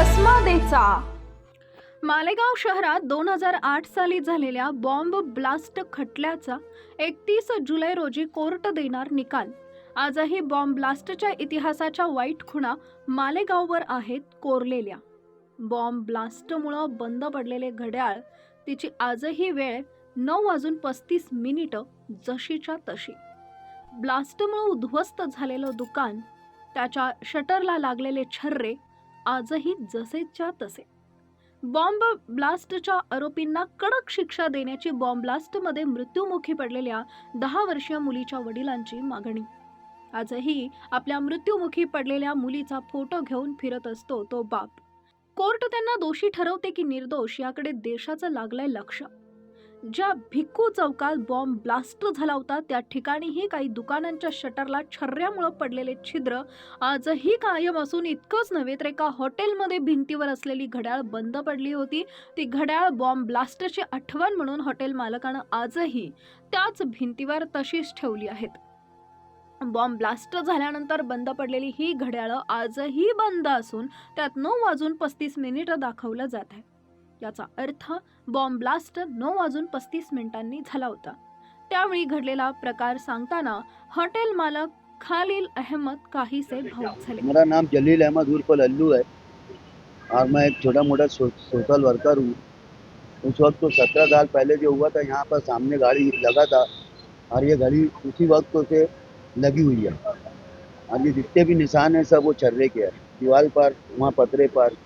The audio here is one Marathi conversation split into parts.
कसमादेचा. मालेगाव शहरात दोन हजार आठ साली झालेल्या बॉम्ब ब्लास्ट खटल्याचा एकतीस जुलै रोजी कोर्ट देणार निकाल. आजही बॉम्ब ब्लास्टच्या इतिहासाच्या वाईट खुणा मालेगाववर आहेत कोरलेल्या. बॉम्ब ब्लास्टमुळं बंद पडलेले घड्याळ तिची आजही वेळ नऊ वाजून पस्तीस मिनिटं जशीच्या तशी. ब्लास्टमुळं उद्ध्वस्त झालेलं दुकान त्याच्या शटरला लागलेले छर्रे आजही जसेच्या तसे. बॉम्ब ब्लास्टच्या आरोपींना कडक शिक्षा देण्याची बॉम्ब ब्लास्टमध्ये मृत्युमुखी पडलेल्या दहा वर्षीय मुलीच्या वडिलांची मागणी. आजही आपल्या मृत्युमुखी पडलेल्या मुलीचा फोटो घेऊन फिरत असतो तो बाप. कोर्ट त्यांना दोषी ठरवते की निर्दोष याकडे देशाचं लागलंय लक्ष. ज्या भिक्खू चौकात बॉम्ब ब्लास्ट झाला होता त्या ठिकाणीही काही दुकानांच्या शटरला छर्ऱ्यामुळे पडलेले छिद्र आजही कायम असून इतकंच नव्हे तर एका हॉटेलमध्ये भिंतीवर असलेली घड्याळ बंद पडली होती. ती घड्याळ बॉम्ब ब्लास्टची आठवण म्हणून हॉटेल मालकानं आजही त्याच भिंतीवर तशीच ठेवली आहेत. बॉम्ब ब्लास्ट झाल्यानंतर बंद पडलेली ही घड्याळं आजही बंद असून त्यात नऊ वाजून पस्तीस मिनिटं दाखवलं जात आहे. याचा अर्थ बॉम्ब ब्लास्ट नऊ वाजून पस्तीस मिनिटांनी झाला होता. त्यावेळी घडलेला प्रकार सांगताना हॉटेल मालक खालील अहमद काहीसे भावुक झाले. मेरा नाम जलील अहमद उर्फ लल्लू है और मैं एक छोटा मोटा सोशल वर्कर हूँ. उस वक्त तो सत्रह साल पहले जो हुआ था यहाँ पर सामने गाड़ी लगा था और ये घड़ी उसी वक्त से लगी हुई है। और ये जितने भी निशान हैं सब वो छर्रे के हैं। दीवार पर वहाँ पतरे पर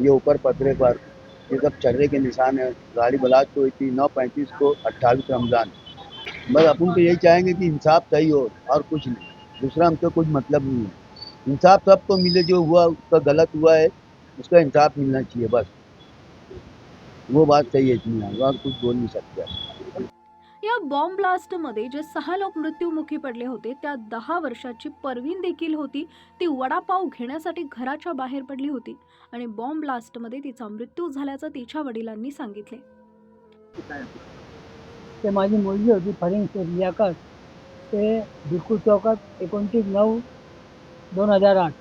ये ऊपर पतरे पर। ये सब छर्रे के निशान है। गाड़ी बलाज हुई थी, नौ पैंतीस को अट्ठाईस रमज़ान। बस अपन तो यही चाहेंगे कि इंसाफ सही हो और कुछ नहीं। दूसरा हमको कुछ मतलब नहीं है। इंसाफ सबको मिले, जो हुआ उसका गलत हुआ है, उसका इंसाफ मिलना चाहिए, बस। वो बात सही है, इतनी और कुछ बोल नहीं सकते। या बॉम्ब ब्लास्टमध्ये जे सहा लोक मृत्युमुखी पडले होते त्या दहा वर्षाची परवीन देखील होती. ती वडापाव घेण्यासाठी घराच्या बाहेर पडली होती आणि बॉम्ब ब्लास्टमध्ये तिचा मृत्यू झाल्याचं तिच्या वडिलांनी सांगितले. ते माझी मुलगी होती फरिंग शेख लियाकत. ते भिकू चौकात एकोणतीस नऊ दोन हजार आठ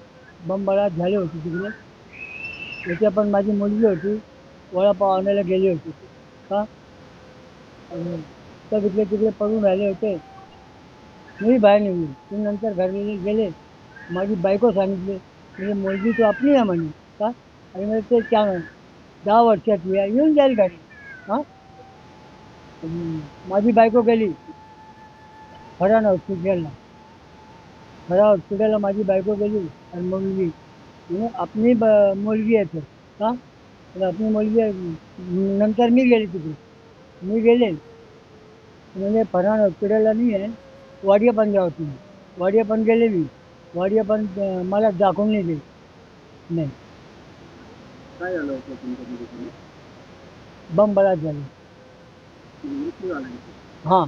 बंबाळात झाले होते तिकडे. त्याच्या पण माझी मुलगी होती वडापाव आणायला गेली होती. का? आणि तर इकडे तिकडे पडून राहिले होते. मी बाहेर निघली ते नंतर घरी गेले. माझी बायको सांगितली म्हणजे मुलगी तू आपली आहे म्हणे का? आणि मग ते त्या दहा वर्षात येऊन जाईल गाडी. हां? माझी बायको गेली. फरान हॉस्पिटलला. खरा हॉस्पिटलला माझी बायको गेली आणि मुलगी. म्हणजे आपली ब मुलगी आहे तर का? तर आपली मुलगी आहे. नंतर मी गेले तिकडे. मी गेले. म्हणजे फरान हॉस्पिटलला नाही आहे. वाडिया पण होती. वाडिया पण गेले मी वाडिया पण अं, मला दाखवून नाही दिली नाही. काय झालं होतं तुमच्या मुलीचं? बम बलाच झाले. मृत्यू झाला हां.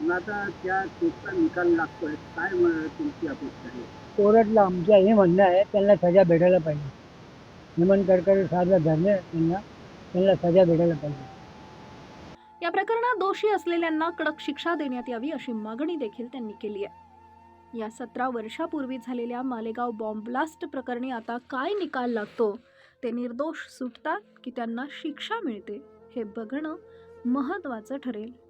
मग आता त्या केसचा निकाल लागतोय. काय म- तुमची अपेक्षा आहे? कोर्टला आमचं हे म्हणणं आहे त्यांना सजा भेटायला पाहिजे. हेमंत करकरे साहेब धरले त्यांना त्यांना सजा भेटायला पाहिजे. या प्रकरणात दोषी असलेल्यांना कडक शिक्षा देण्यात यावी अशी मागणी देखील त्यांनी केली आहे. या सतरा वर्षापूर्वी झालेल्या मालेगाव बॉम्बब्लास्ट प्रकरणी आता काय निकाल लागतो? ते निर्दोष सुटतात की त्यांना शिक्षा मिळते हे बघणं महत्त्वाचं ठरेल.